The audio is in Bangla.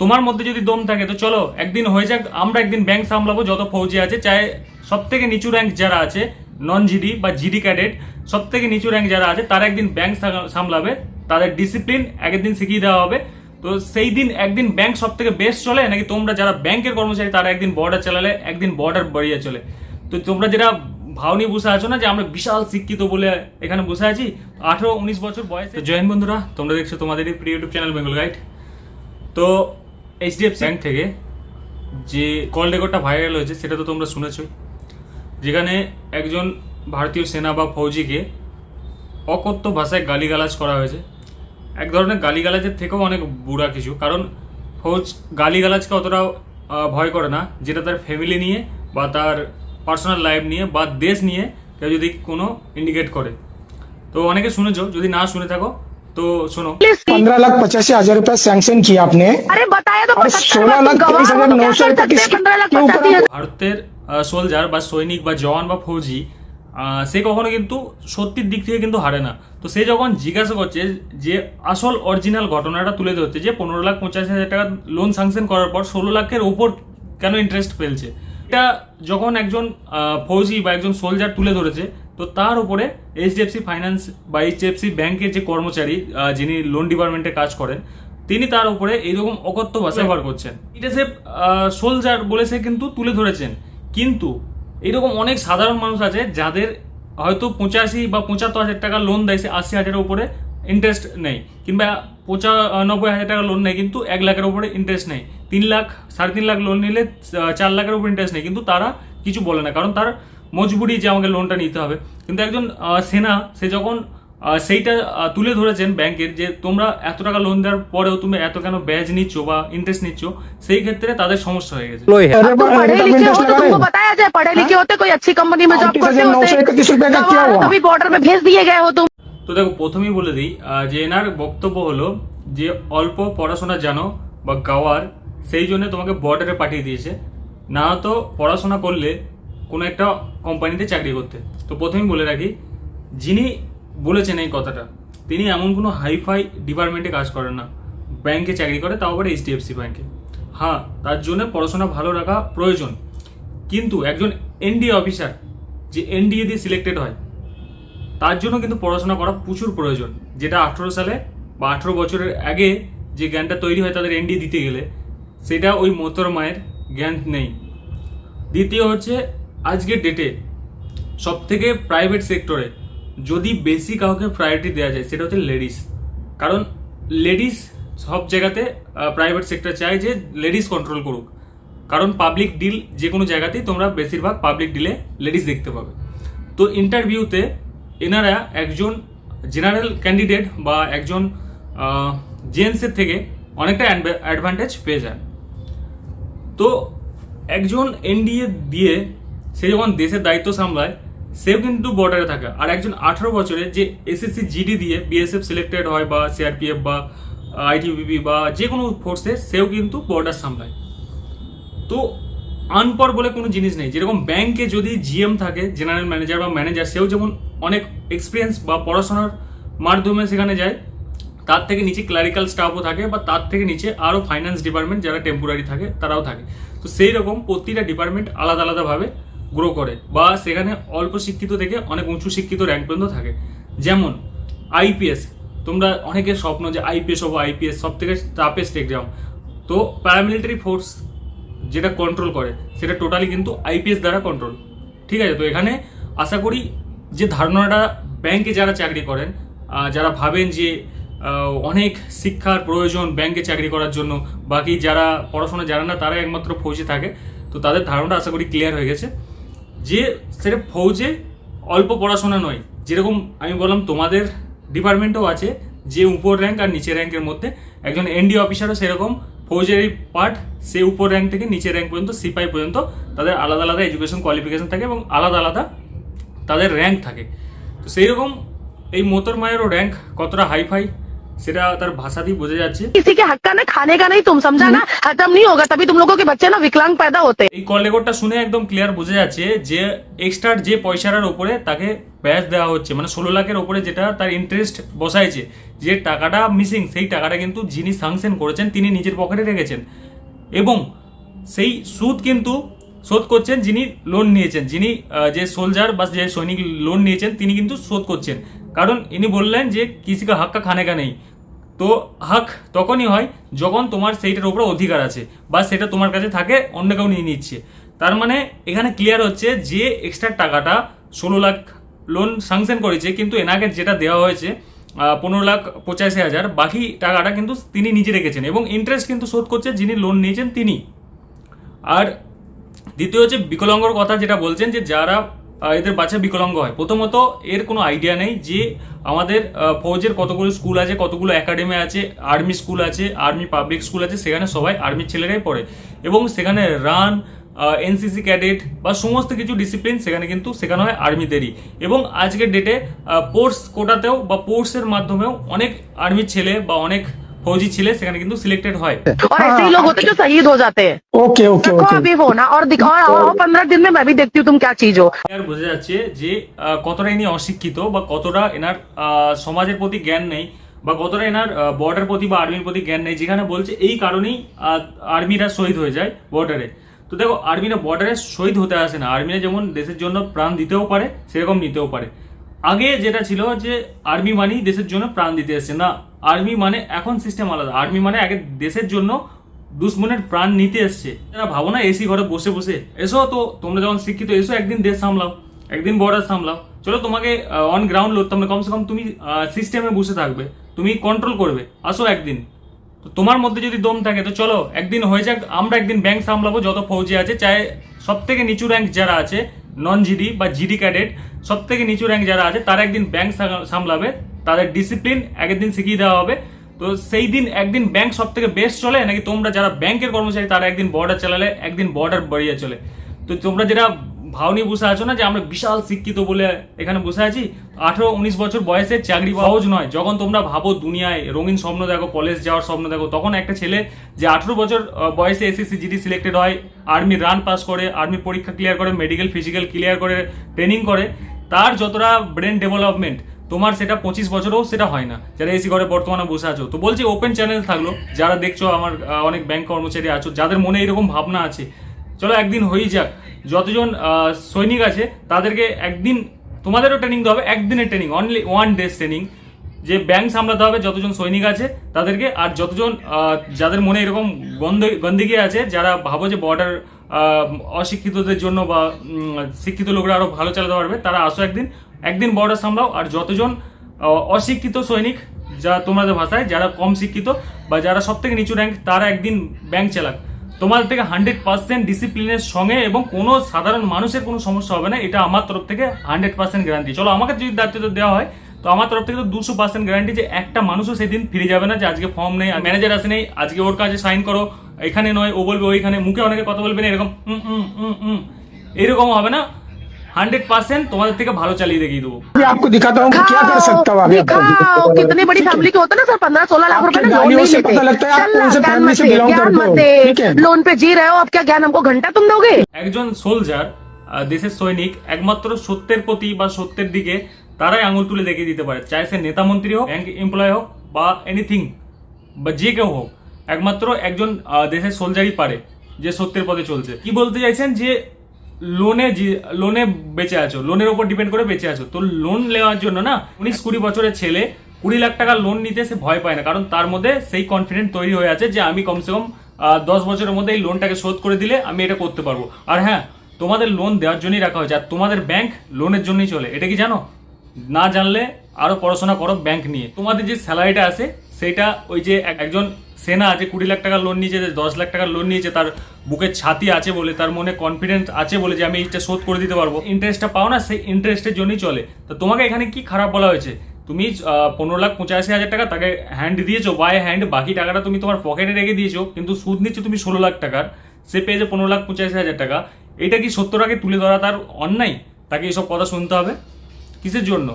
তোমার মধ্যে যদি দম থাকে, তো চলো, একদিন হয়ে যাক, আমরা একদিন ব্যাংক সামলাবো, যত ফৌজি আছে, চাই সব থেকে নিচু র্যাঙ্ক যারা আছে নন জিডি বা জিডি ক্যাডেট সব থেকে নিচু র্যাঙ্ক যারা আছে, তারা একদিন ব্যাংক সামলাবে, তাদের ডিসিপ্লিন একদিন শিখিয়ে দেওয়া হবে। তো সেই দিন একদিন ব্যাংক সব থেকে বেস্ট চলে, নাকি তোমরা যারা ব্যাংকের কর্মচারী, তারা একদিন বর্ডার চালালে, একদিন বর্ডার বাড়িয়ে চলে? তো তোমরা যেটা ভাবনি বসে আছো না, যে আমরা বিশাল শিক্ষিত বলে এখানে বসে আছি, আঠারো, উনিশ বছর বয়সে জয়েন বন্ধুরা, তোমরা দেখছ তোমাদের প্রিয় ইউটিউব চ্যানেল বেঙ্গল গাইড তো এইচডিএফসি ব্যাংক থেকে যে কল রেকর্ডটা ভাইরাল হয়েছে সেটা তো তোমরা শুনেছো যেখানে একজন ভারতীয় সেনা বা ফৌজিকে অকথ্য ভাষায় গালিগালাজ করা হয়েছে এক ধরনের গালিগালাজের থেকেও অনেক বুড়া কিছু কারণ ফৌজ গালিগালাজকে অতটা আহ, ভয় করে না যেটা তার ফ্যামিলি নিয়ে বা তার পার্সোনাল লাইফ নিয়ে বা দেশ নিয়ে কেউ যদি কোনো ইন্ডিকেট করে তো অনেকে শুনেছো যদি না শুনে থাকো তো শোনো पंद्रह लाख पचासी हजार रुपया सैंक्शन किया आपने अरे ভারতের সোলজার বা সৈনিক বা জওয়ান বা ফৌজি সে কখনো কিন্তু সত্যির দিক থেকে কিন্তু হারে না। তো সে যখন জিজ্ঞাসা করছে যে আসল অরিজিনাল ঘটনাটা তুলে ধরছে যে পনেরো লাখ পঞ্চাশ হাজার টাকা লোন সাংশন করার পর ষোলো লাখের ওপর কেন ইন্টারেস্ট ফেলছে? এটা যখন একজন ফৌজি বা একজন সোলজার তুলে ধরেছে তো তার উপরে এইচডিএফসি ফাইন্যান্স বা এইচডিএফসি ব্যাংকের যে কর্মচারী যিনি লোন ডিপার্টমেন্টে কাজ করেন তিনি তার উপরে এইরকম অকথ্য ভাষা ব্যবহার করছেন। এটা সে সোলজার বলে সে কিন্তু তুলে ধরেছেন। কিন্তু এরকম অনেক সাধারণ মানুষ আছে যাদের হয়তো পঁচাশি বা পঁচাত্তর হাজার টাকা লোন দেয় সে আশি হাজারের উপরে ইন্টারেস্ট নেই। কিংবা পঁচানব্বই হাজার টাকা লোন নেয় কিন্তু এক লাখের উপরে ইন্টারেস্ট নেই। তিন লাখ সাড়ে তিন লাখ লোন নিলে চার লাখের উপর ইন্টারেস্ট নেই। কিন্তু তারা কিছু বলে না কারণ তার মজবুরি যে আমাকে লোনটা নিতে হবে। কিন্তু একজন সেনা সে যখন সেইটা আহ, তুলে ধরেছেন ব্যাংকের যে তোমরা এত টাকা লোন দেওয়ার পরেও তুমি এত কেন ব্যাজ নিচ্ছ বা ইন্টারেস্ট নিচ্ছ সেই ক্ষেত্রে তাদের সমস্যা হয়ে গেছে अब तुम पढ़े रेट ऑफ लिखे हो इंटरेस्ट तो लगा रहे तुमको हैं बताया जाए पढ़े लिखे होते कोई अच्छी कंपनी में जॉब अड़तीस करते हजार नौ सौ इकतीस रुपए का क्या होते हुआ कभी बॉर्डर में भेज दिए गए हो तुम তো দেখো প্রথমেই বলে দিই আহ, যে এনার বক্তব্য হলো যে অল্প পড়াশোনা জানো বা গাওয়ার সেই জন্য তোমাকে বর্ডারে পাঠিয়ে দিয়েছে না তো পড়াশোনা করলে কোনো একটা কোম্পানিতে চাকরি করতে তো প্রথমেই বলে রাখি যিনি বলেছেন এই কথাটা। তিনি এমন কোনো হাইফাই ডিপার্টমেন্টে কাজ করেন না। ব্যাংকে চাকরি করে, তাও আবার এইচডিএফসি ব্যাংকে। হ্যাঁ তার জন্য পড়াশোনা ভালো রাখা প্রয়োজন। কিন্তু একজন এনডিএ অফিসার যে এনডিএ দিয়ে সিলেক্টেড হয়, তার জন্য কিন্তু পড়াশোনা করা প্রচুর প্রয়োজন। যেটা আঠেরো সালে বা আঠেরো বছরের আগে যে জ্ঞানটা তৈরি হয় তাদের এনডি দিতে গেলে, সেটা ওই মোতর মায়ের জ্ঞান নেই। দ্বিতীয় হচ্ছে, আজকের ডেটে সব থেকে প্রাইভেট সেক্টরে যদি বেশি কাউকে প্রায়োরিটি দেওয়া যায়, সেটা হচ্ছে লেডিস কারণ লেডিস সব জায়গাতে প্রাইভেট সেক্টর চায় যে লেডিস কন্ট্রোল করুক। কারণ পাবলিক ডিল যে কোনো জায়গাতেই তোমরা বেশিরভাগ পাবলিক ডিলে লেডিস দেখতে পাবে। তো ইন্টারভিউতে এনারা একজন জেনারেল ক্যান্ডিডেট বা একজন জেন্টসের থেকে অনেকটা অ্যাডভান্টেজ পেয়ে যান তো একজন এনডিএ দিয়ে সে যখন দেশের দায়িত্ব সামলায় সেও কিন্তু বর্ডারে থাকে। আর একজন আঠারো বছরের যে এসএসসি জিডি দিয়ে বিএসএফ সিলেক্টেড হয় বা সিআরপিএফ বা আইটিবিপি বা যে কোনো ফোর্সে সেও কিন্তু বর্ডার সামলায়। তো আনপর বলে কোনো জিনিস নেই। যেরকম ব্যাংকে যদি জিএম থাকে জেনারেল ম্যানেজার বা ম্যানেজার সেও যেমন অনেক এক্সপিরিয়েন্স বা পড়াশোনার মাধ্যমে সেখানে যায়, তার থেকে নিচে ক্লারিক্যাল স্টাফও থাকে বা তার থেকে নিচে আরও ফাইন্যান্স ডিপার্টমেন্ট যারা টেম্পোরারি থাকে, তারাও থাকে। তো সেই রকম প্রতিটা ডিপার্টমেন্ট আলাদা আলাদাভাবে গ্রো করে বা সেখানে অল্প শিক্ষিত থেকে অনেক উঁচু শিক্ষিত র্যাঙ্ক পর্যন্ত থাকে। যেমন আইপিএস তোমরা অনেকের স্বপ্ন যে আইপিএস হব আইপিএস সব থেকে টাফেস্ট এক্সাম তো প্যারামিলিটারি ফোর্স যেটা কন্ট্রোল করে, সেটা টোটালি কিন্তু আইপিএস দ্বারা কন্ট্রোল ঠিক আছে? তো এখানে আশা করি যে ধারণাটা ব্যাংকে যারা চাকরি করেন যারা ভাবেন যে অনেক শিক্ষার প্রয়োজন ব্যাংকে চাকরি করার জন্য, বাকি যারা পড়াশোনা জানে না তারা একমাত্র ফৌজে থাকে। তো তাদের ধারণাটা আশা করি ক্লিয়ার হয়ে গেছে। যে সেটা ফৌজে অল্প পড়াশোনা নয়। যেরকম আমি বললাম, তোমাদের ডিপার্টমেন্টও আছে, যে উপর র্যাঙ্ক আর নিচের র্যাঙ্কের মধ্যে। একজন এনডি অফিসারও সেরকম ফৌজের পার্ট সে উপর র্যাঙ্ক থেকে নিচের র্যাঙ্ক পর্যন্ত সিপাই পর্যন্ত তাদের আলাদা আলাদা এডুকেশন কোয়ালিফিকেশন থাকে এবং আলাদা আলাদা তাদের র্যাঙ্ক থাকে। তো সেই রকম এই মোতর মায়েরও র্যাঙ্ক কতটা হাইফাই সেটা তার ভাষা দিয়ে বোঝা যাচ্ছে किसी के हक का नहीं खाने का नहीं तुम समझा ना खत्म नहीं होगा तभी तुम लोगों के बच्चे ना विकलांग पैदा होते এই কল রেকর্ডটা শুনে একদম ক্লিয়ার বোঝা যাচ্ছে যে এক্সট্রার যে পয়সাটার উপরে তাকে ব্যাচ দেওয়া হচ্ছে মানে ষোলো লাখের উপরে যেটা তার ইন্টারেস্ট বসাইছে যে টাকাটা মিসিং সেই টাকাটা কিন্তু যিনি সাংশন করেছেন তিনি নিজের পকেটে রেখেছেন এবং সেই সুদ কিন্তু শোধ করছেন যিনি লোন নিয়েছেন যিনি আহ, যে সোলজার বা যে সৈনিক লোন নিয়েছেন তিনি কিন্তু শোধ করছেন কারণ ইনি বললেন যে কিসিকে হাক্কা খানে কা নেই তো হাক, তখনই হয় যখন তোমার সেইটার উপরে অধিকার আছে বা সেটা তোমার কাছে থাকে, অন্য কেউ নিয়ে নিচ্ছে। তার মানে এখানে ক্লিয়ার হচ্ছে যে এক্সট্রা টাকাটা ষোলো লাখ লোন স্যাংশন করেছে, কিন্তু এনাকে যেটা দেওয়া হয়েছে পনেরো লাখ পঁচাশি হাজার, বাকি টাকাটা কিন্তু তিনি নিজে রেখেছেন এবং ইন্টারেস্ট কিন্তু শোধ করছে যিনি লোন নিয়েছেন তিনি। আর দ্বিতীয় হচ্ছে বিকলাঙ্গর কথা যেটা বলছেন যে যারা এদের বাচ্চা বিকলাঙ্গ হয়। প্রথমত, এর কোনো আইডিয়া নেই যে আমাদের ফৌজের কতগুলো স্কুল আছে, কতগুলো একাডেমি আছে আর্মি স্কুল আছে আর্মি পাবলিক স্কুল আছে, সেখানে সবাই আর্মির ছেলেরাই পড়ে। এবং সেখানে রান এনসিসি ক্যাডেট বা সমস্ত কিছু ডিসিপ্লিন সেখানে কিন্তু শেখানো হয় আর্মিদেরই এবং আজকের ডেটে পোর্টস কোটাতেও বা পোর্টসের মাধ্যমেও অনেক আর্মির ছেলে বা অনেক ফৌজি ছেলে সেখানে কিন্তু সিলেক্টেড হয় और ऐसे ही लोग होते हैं जो शहीद हो जाते हैं ओके ओके देखो ओके अभी वो ना और दिख और, और पंद्रह दिन में मैं भी देखती हूँ तुम क्या चीज हो আর বোঝা যাচ্ছে যে আহ, কতটা ইনি অশিক্ষিত বা কতটা এনার আহ, সমাজের প্রতি জ্ঞান নেই বা কতটা এনার বর্ডার প্রতি বা আর্মির প্রতি জ্ঞান নেই যেখানে বলছে এই কারণেই আহ, আর্মিরা শহীদ হয়ে যায় বর্ডারে তো দেখো আর্মিরা বর্ডারে শহীদ হতে আসে না আর্মিরা যেমন দেশের জন্য প্রাণ দিতেও পারে সেরকম নিতেও পারে আগে যেটা ছিল যে আর্মি মানেই দেশের জন্য প্রাণ দিতে এসছে না আর্মি মানে এখন সিস্টেম আলাদা। আর্মি মানে আগে দেশের জন্য দুশ্মনের প্রাণ নিতে এসছে। এরা ভাবো না এসি ঘরে বসে বসে, এসো তো, তোমরা যখন শিক্ষিত, এসো একদিন দেশ সামলাও, একদিন বর্ডার সামলাও। চলো তোমাকে অন গ্রাউন্ড লড়তাম না কমসে কম তুমি সিস্টেমে বসে থাকবে, তুমি কন্ট্রোল করবে, আসো একদিন। তো তোমার মধ্যে যদি দম থাকে, তো চলো, একদিন হয়ে যাক, আমরা একদিন ব্যাংক সামলাবো, যত ফৌজি আছে চাहे সব থেকে নিচু র্যাঙ্ক যারা আছে নন জিডি বা জিডি ক্যাডেট সব থেকে নিচু র্যাঙ্ক যারা আছে, তারা একদিন ব্যাংক সামলাবে। তাদের ডিসিপ্লিন একদিন শিখিয়ে দেওয়া হবে। তো সেই দিন একদিন ব্যাংক সব থেকে বেস্ট চলে, নাকি তোমরা যারা ব্যাংকের কর্মচারী তারা একদিন বর্ডার চালালে, একদিন বর্ডার বাড়িয়ে চলে। তো তোমরা যেটা ভাবনি বসে আছো না যে আমরা বিশাল শিক্ষিত বলে এখানে বসে আছি, আঠারো উনিশ বছর বয়সে চাকরি সহজ নয়। যখন তোমরা ভাবো দুনিয়ায় রঙিন স্বপ্ন দেখো কলেজ যাওয়ার স্বপ্ন দেখো, তখন একটা ছেলে যে আঠারো বছর বয়সে এসএসসি জিডি সিলেক্টেড হয় আর্মি রান পাস করে আর্মি পরীক্ষা ক্লিয়ার করে মেডিকেল ফিজিক্যাল ক্লিয়ার করে ট্রেনিং করে, তার যতটা ব্রেন ডেভেলপমেন্ট তোমার সেটা পঁচিশ বছরেও সেটা হয় না। যারা এসি ঘরে বর্তমানে বসে আছো। তো বলছি ওপেন চ্যানেল থাকল। যারা দেখছ আমার অনেক ব্যাংক কর্মচারী আছো, যাদের মনে এরকম ভাবনা আছে, চলো একদিন হয়েই যাক। যতজন সৈনিক আছে, তাদেরকে একদিন, তোমাদেরও ট্রেনিং দেওয়া হবে, একদিনের training only one days training যে ব্যাংক সামলাতে হবে, যতজন সৈনিক আছে, তাদেরকে, আর যতজন যাদের মনে এরকম গন্ধ গন্দিগি আছে, যারা ভাবো যে বর্ডার অশিক্ষিতদের জন্য বা শিক্ষিত লোকরা আরও ভালো চালাতে পারবে, তারা আসো একদিন। একদিন বর্ডার সামলাও, আর যতজন অশিক্ষিত সৈনিক, যা তোমাদের ভাষায়, যারা কম শিক্ষিত বা যারা সব থেকে নিচু র্যাঙ্ক তারা একদিন ব্যাংক চালাক। তোমাদের থেকে হান্ড্রেড পার্সেন্ট ডিসিপ্লিনের সঙ্গে এবং কোনো সাধারণ মানুষের কোনো সমস্যা হবে না, এটা আমার তরফ থেকে হান্ড্রেড পার্সেন্ট গ্যারান্টি চলো, আমাকে যদি দায়িত্ব দেওয়া হয়, তো আমার তরফ থেকে তো দুশো পার্সেন্ট গ্যারান্টি যে একটা মানুষও সেদিন ফিরে যাবে না, যে আজকে ফর্ম নেই ম্যানেজার আসে নেই আজকে ওর কাছে সাইন করো, এখানে নয়, ও বলবে ওইখানে, মুখে অনেকে কথা বলবে না, এরকম। এরকম হবে না। হান্ড্রেড পার্সেন্ট তোমাদের থেকে ভালো চালিয়ে দেখিয়ে দেবো अभी आपको दिखाता हूँ कि क्या कर सकता हूँ अभी आपको दिखाओ कितनी बड़ी फैमिली के होते हैं ना सर पंद्रह सोलह लाख रुपए आपके ना लोन गालियों नहीं से लेते पता लगता है आप चल कौन से ज्ञान फैमिली मत से दे, बिलोंग ज्ञान करते मत हो दे ठीक है लोन पे जी रहे हो अब क्या ज्ञान हमको घंटा तुम दोगे একজন সোলজার দেশের সৈনিক একমাত্র সত্যের প্রতি বা সত্যের দিকে তারাই আঙুল তুলে দেখিয়ে দিতে পারে চাই সে নেতা মন্ত্রী হোক ব্যাংক এমপ্লয় হোক বা এনিথিং বা যে কেউ হোক একমাত্র একজন আহ, দেশের সোলজারই পারে যে সত্যের পথে চলছে কি বলতে চাইছেন যে লোনে লোনে বেঁচে আছো লোনের উপর ডিপেন্ড করে বেঁচে আছো। তো লোন নেওয়ার জন্য না, উনিশ কুড়ি বছরের ছেলে, কুড়ি লাখ টাকা লোন নিতে সে ভয় পায় না, কারণ তার মধ্যে সেই কনফিডেন্ট তৈরি হয়ে আছে যে আমি কমসে কম দশ বছরের মধ্যে এই লোনটাকে শোধ করে দিলে আমি এটা করতে পারব। আর হ্যাঁ তোমাদের লোন দেওয়ার জন্যই রাখা হয়েছে, আর তোমাদের ব্যাংক লোনের জন্যই চলে। এটা কি জানো? না জানলে আরও পড়াশোনা করো ব্যাংক নিয়ে। তোমাদের যে স্যালারিটা আছে, সেটা ওই যে এক- একজন সেনা আছে, কুড়ি লাখ টাকার লোন নিয়েছে, দশ লাখ টাকার লোন নিয়েছে, তার বুকে ছাতি আছে বলে, তার মনে কনফিডেন্স আছে বলে যে আমি এটা শোধ করে দিতে পারব। ইন্টারেস্টটা পাও না, সেই ইন্টারেস্টের জন্যই চলে। তো তোমাকে এখানে কি খারাপ বলা হয়েছে? তুমি পনেরো লাখ পঁচাশি হাজার টাকা তাকে হ্যান্ড দিয়েছ বাই হ্যান্ড বাকি টাকাটা তুমি তোমার পকেটে রেখে দিয়েছ, কিন্তু সুদ নিচ্ছে তুমি ষোলো লাখ টাকার, সে পেয়েছে পনেরো লাখ পঁচাশি হাজার টাকা। এটা কি সত্তর আগে তুলে ধরা তার অন্যায়? তাকে এইসব কথা শুনতে হবে? কিসের জন্য?